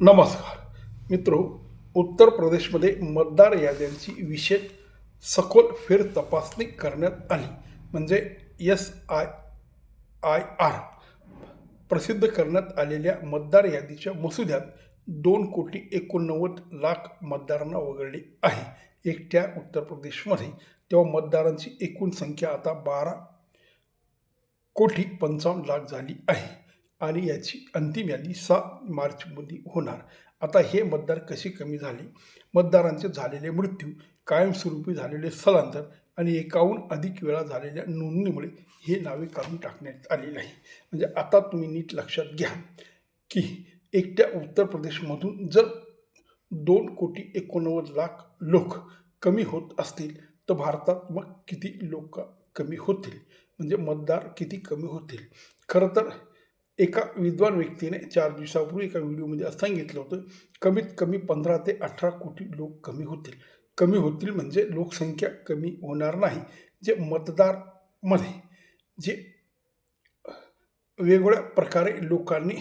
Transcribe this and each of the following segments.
नमस्कार. मित्रो उत्तर प्रदेशमध्ये मतदार याद्यांची विशेष सखोल फेर तपासणी करण्यात आली. म्हणजे एस आय आय आर प्रसिद्ध करण्यात आलेल्या मतदार यादीच्या मसुद्यात दोन कोटी एकोणनव्वद लाख मतदारांना वगळले आहे. एकट्या उत्तर प्रदेशमध्ये तेव्हा मतदारांची एकूण संख्या आता बारा कोटी पंचावन्न लाख झाली आहे. आणि याची अंतिम यादी सहा मार्चमध्ये होणार. आता हे मतदार कसे कमी झाले? मतदारांचे झालेले मृत्यू कायमस्वरूपी झालेले स्थलांतर आणि एकाहून अधिक वेळा झालेल्या नोंदणीमुळे हे नावे काढून टाकण्यात आली नाही. म्हणजे आता तुम्ही नीट लक्षात घ्या की एकट्या उत्तर प्रदेशमधून जर दोन कोटी एकोणनव्वद लाख लोक कमी होत असतील तर भारतात मग किती लोक कमी होतील? म्हणजे मतदार किती कमी होतील? खरं तर एका विद्वान व्यक्तीने चार दिवसापूर्वी एका व्हिडिओमध्ये असं सांगितलं होतं कमीत कमी पंधरा ते अठरा कोटी लोक कमी होतील. कमी होतील म्हणजे लोकसंख्या कमी होणार नाही जे मतदारमध्ये जे वेगवेगळ्या प्रकारे लोकांनी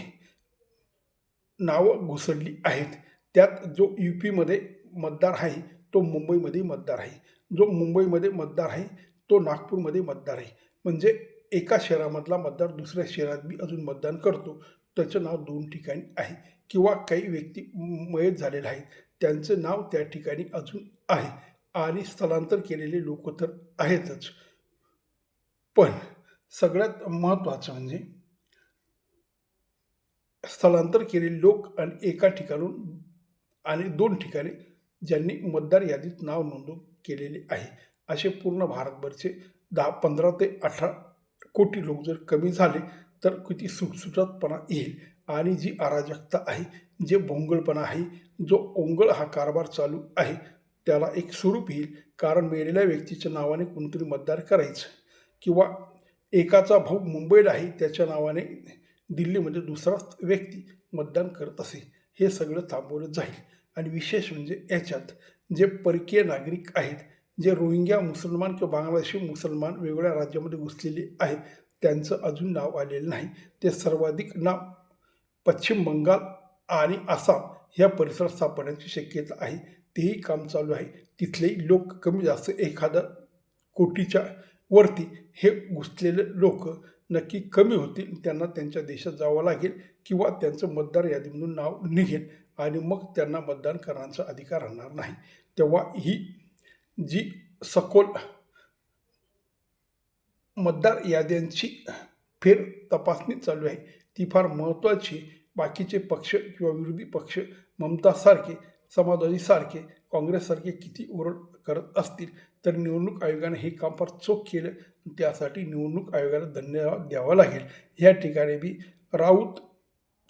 नावं घुसडली आहेत. त्यात जो यू पीमध्ये मतदार आहे तो मुंबईमध्ये मतदार आहे. जो मुंबईमध्ये मतदार आहे तो नागपूरमध्ये मतदार आहे. म्हणजे एका शहरामधला मतदार दुसऱ्या शहरात बी अजून मतदान करतो. त्याचं नाव दोन ठिकाणी आहे. किंवा काही व्यक्ती मयत झालेले आहेत. त्यांचं नाव त्या ठिकाणी अजून आहे. आणि स्थलांतर केलेले लोक तर आहेतच. पण सगळ्यात महत्त्वाचं म्हणजे स्थलांतर केलेले लोक आणि एका ठिकाणून आणि दोन ठिकाणी ज्यांनी मतदार यादीत नाव नोंदवून केलेले आहे. असे पूर्ण भारतभरचे दहा पंधरा ते अठरा कोटी लोक जर कमी झाले तर किती सुटसुटतपणा येईल. आणि जी अराजकता आहे जे भोंगळपणा आहे जो ओंगळ हा कारभार चालू आहे त्याला एक स्वरूप येईल. कारण मेलेल्या व्यक्तीच्या नावाने कोणतरी मतदार करायचं. किंवा एकाचा भाऊ मुंबईला आहे त्याच्या नावाने दिल्लीमध्ये दुसरा व्यक्ती मतदान करत असे हे सगळं थांबवलं जाईल. आणि विशेष म्हणजे याच्यात जे परकीय नागरिक आहेत जे रोहिंग्या मुसलमान किंवा बांगलादेशी मुसलमान वेगवेगळ्या राज्यामध्ये घुसलेले आहेत त्यांचं अजून नाव आलेलं नाही. ते सर्वाधिक नाव पश्चिम बंगाल आणि आसाम ह्या परिसरात सापडण्याची शक्यता आहे. तेही काम चालू आहे. तिथलेही लोक कमी जास्त एखादा कोटीच्या वरती हे घुसलेले लोक नक्की कमी होतील त्यांना त्यांच्या देशात जावं लागेल किंवा त्यांचं मतदार यादीमधून नाव निघेल आणि मग त्यांना मतदान करण्याचा अधिकार राहणार नाही. तेव्हा ही जी सखोल मतदार याद्यांची फेर तपासणी चालू आहे. ती फार महत्त्वाची बाकीचे पक्ष किंवा विरोधी पक्ष ममतासारखे समाजवादीसारखे काँग्रेससारखे किती ओरड करत असतील तर निवडणूक आयोगाने हे काम फार चोख केलं त्यासाठी निवडणूक आयोगाला धन्यवाद द्यावा लागेल. या ठिकाणी बी राऊत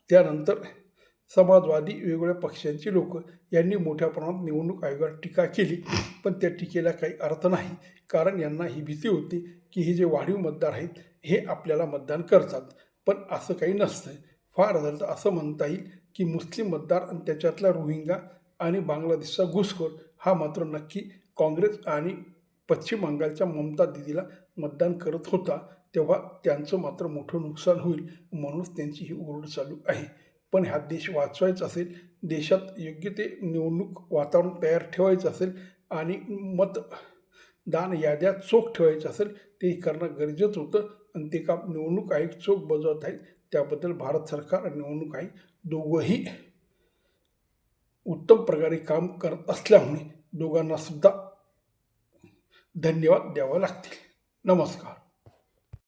त्यानंतर समाजवादी वेगवेगळ्या पक्षांची लोक यांनी मोठ्या प्रमाणात निवडणूक आयोगावर टीका केली पण त्या टीकेला काही अर्थ नाही. कारण यांना ही भीती होती की हे जे वाढीव मतदार आहेत हे आपल्याला मतदान करतात. पण असं काही नसतं फार झालं असं म्हणता येईल की मुस्लिम मतदार आणि त्याच्यातला रोहिंगा आणि बांगलादेशचा घुसखोर हा मात्र नक्की काँग्रेस आणि पश्चिम बंगालच्या ममता दिदीला मतदान करत होता तेव्हा त्यांचं मात्र मोठं नुकसान होईल म्हणूनच त्यांची ही ओरड चालू आहे. पण हा देश वाचवायचा असेल देशात योग्य ते निवडणूक वातावरण तयार ठेवायचं असेल आणि मतदान याद्या चोख ठेवायचं असेल ते करणं गरजेचं होतं. आणि ते काम निवडणूक आयोग चोख बजावत आहेत त्याबद्दल भारत सरकार आणि निवडणूक आयोग दोघंही उत्तम प्रकारे काम करत असल्यामुळे दोघांनासुद्धा धन्यवाद द्यावा लागतील. नमस्कार.